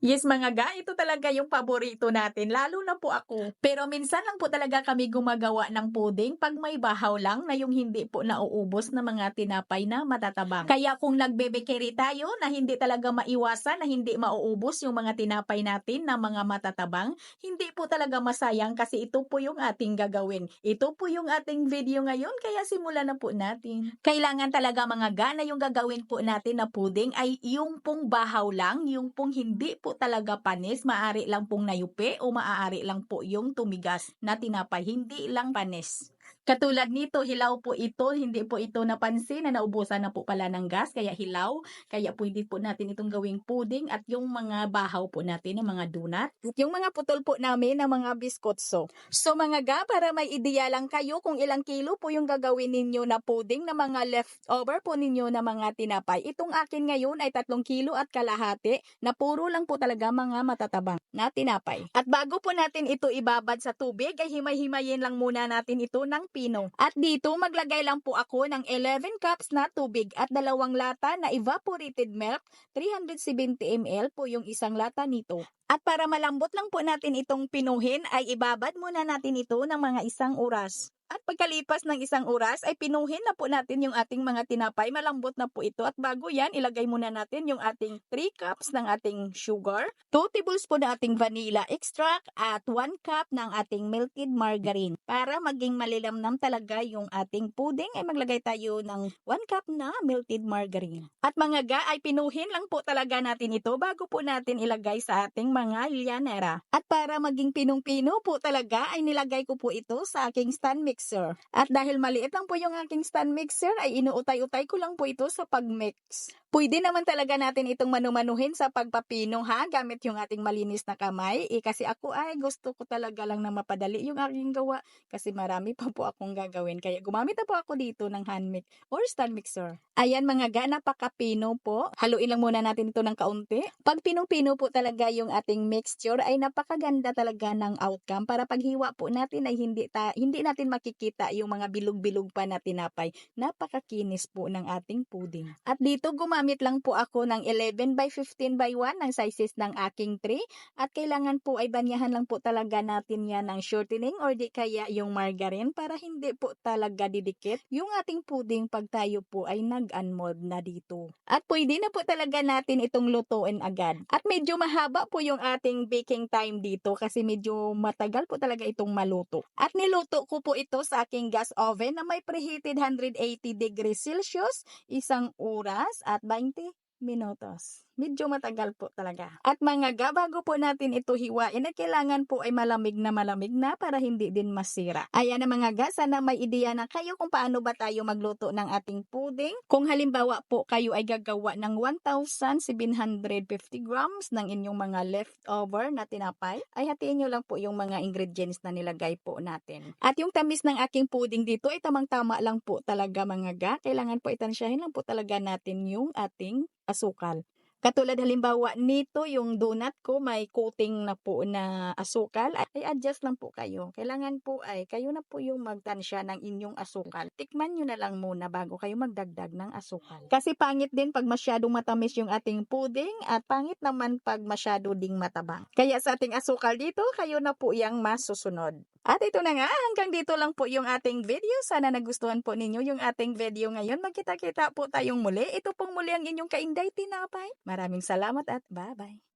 Yes mga ga, ito talaga yung paborito natin, lalo na po ako. Pero minsan lang po talaga kami gumagawa ng puding pag may bahaw lang na yung hindi po nauubos na mga tinapay na matatabang. Kaya kung nagbebekeri tayo na hindi talaga maiwasan na hindi mauubos yung mga tinapay natin na mga matatabang, hindi po talaga masayang kasi ito po yung ating gagawin. Ito po yung ating video ngayon, kaya simulan na po natin. Kailangan talaga mga ga na yung gagawin po natin na puding ay yung pong bahaw lang, yung pong hindi po talaga panis, maaari lang pong nayupi o maaari lang po yung tumigas na tinapay, hindi lang panis. Katulad nito, hilaw po ito, hindi po ito napansin na naubusan na po pala ng gas, kaya hilaw. Kaya pwede po natin itong gawing pudding at yung mga bahaw po natin ng mga donut. Yung mga putol po namin ng mga biskotso. So mga ga, para may ideya lang kayo kung ilang kilo po yung gagawin ninyo na pudding na mga leftover po ninyo na mga tinapay. Itong akin ngayon ay 3 kilo at kalahati na puro lang po talaga mga matatabang na tinapay. At bago po natin ito ibabad sa tubig, ay himay-himayin lang muna natin ito ng pino. At dito maglagay lang po ako ng 11 cups na tubig at dalawang lata na evaporated milk, 370 ml po yung isang lata nito. At para malambot lang po natin itong pinuhin ay ibabad muna natin ito ng mga isang oras. At pagkalipas ng isang oras ay pinuhin na po natin yung ating mga tinapay. Malambot na po ito. At bago yan, ilagay muna natin yung ating 3 cups ng ating sugar, 2 tablespoon ng ating vanilla extract, at 1 cup ng ating melted margarine. Para maging malilamnam talaga yung ating pudding ay maglagay tayo ng 1 cup na melted margarine. At mga ga ay pinuhin lang po talaga natin ito bago po natin ilagay sa ating mga lyanera. At para maging pinong-pino po talaga ay nilagay ko po ito sa aking stand mixer. At dahil maliit lang po yung aking stand mixer ay inuutay-utay ko lang po ito sa pagmix. Pwede naman talaga natin itong manumanuhin sa pagpapino ha, gamit yung ating malinis na kamay. Eh, kasi ako ay gusto ko talaga lang na mapadali yung aking gawa kasi marami pa po akong gagawin. Kaya gumamit na po ako dito ng hand mix or stand mixer. Ayan mga ga, napakapino po. Haluin lang muna natin ito ng kaunti. Pag pinong-pino po talaga yung ating mixture ay napakaganda talaga ng outcome para paghiwa po natin ay hindi, ta, hindi natin makikita yung mga bilog-bilog pa na tinapay. Napakakinis po ng ating pudding. At dito gumamit lang po ako ng 11 by 15 by 1 ng sizes ng aking tray. At kailangan po ay banyahan lang po talaga natin yan ng shortening or di kaya yung margarine para hindi po talaga didikit yung ating pudding pag tayo po ay nag-unmold na dito. At pwede na po talaga natin itong lutuin agad. At medyo mahaba po yung ating baking time dito kasi medyo matagal po talaga itong maluto. At niluto ko po ito sa aking gas oven na may preheated 180 degrees Celsius, isang oras at 20 minutos. Medyo matagal po talaga. At mga ga, po natin ito hiwain, ay kailangan po ay malamig na malamig na para hindi din masira. Ayan na mga ga, sana may ideya na kayo kung paano ba tayo magluto ng ating pudding. Kung halimbawa po kayo ay gagawa ng 1,750 grams ng inyong mga leftover na tinapay, ay hatiin nyo lang po yung mga ingredients na nilagay po natin. At yung tamis ng aking pudding dito ay tamang-tama lang po talaga mga ga. Kailangan po itansyahin lang po talaga natin yung ating asukal. Katulad halimbawa nito, yung donut ko may coating na po na asukal. Ay adjust lang po kayo. Kailangan po ay kayo na po yung magtansya ng inyong asukal. Tikman nyo na lang muna bago kayo magdagdag ng asukal. Kasi pangit din pag masyadong matamis yung ating pudding at pangit naman pag masyado ding matabang. Kaya sa ating asukal dito, kayo na po yung masusunod. At ito na nga, hanggang dito lang po yung ating video. Sana nagustuhan po ninyo yung ating video ngayon. Magkita-kita po tayong muli. Ito pong muli ang inyong kainday tinapay. Maraming salamat at bye-bye.